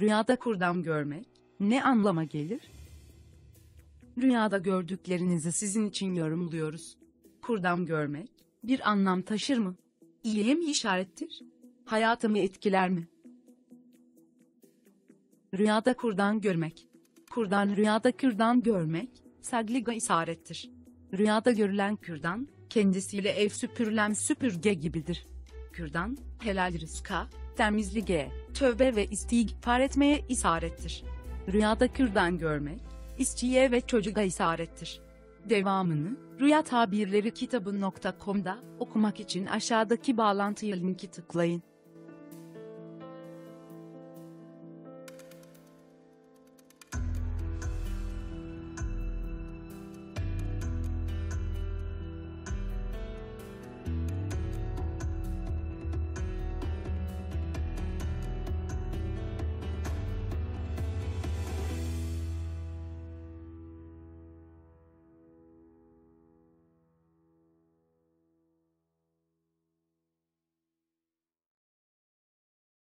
Rüyada kurdam görmek ne anlama gelir? Rüyada gördüklerinizi sizin için yorumluyoruz. Kurdam görmek bir anlam taşır mı? İyiye mi işarettir? Hayatımı etkiler mi? Rüyada kurdan görmek. Kurdan rüyada kürdan görmek, sagliga isarettir. Rüyada görülen kürdan, kendisiyle ev süpürülen süpürge gibidir. Kürdan, helal rızka, temizliğe, tövbe ve istiğfar etmeye isarettir. Rüyada kürdan görmek, işçiye ve çocuğa isarettir. Devamını, Rüya Tabirleri kitabı.com'da okumak için aşağıdaki bağlantıya linki tıklayın.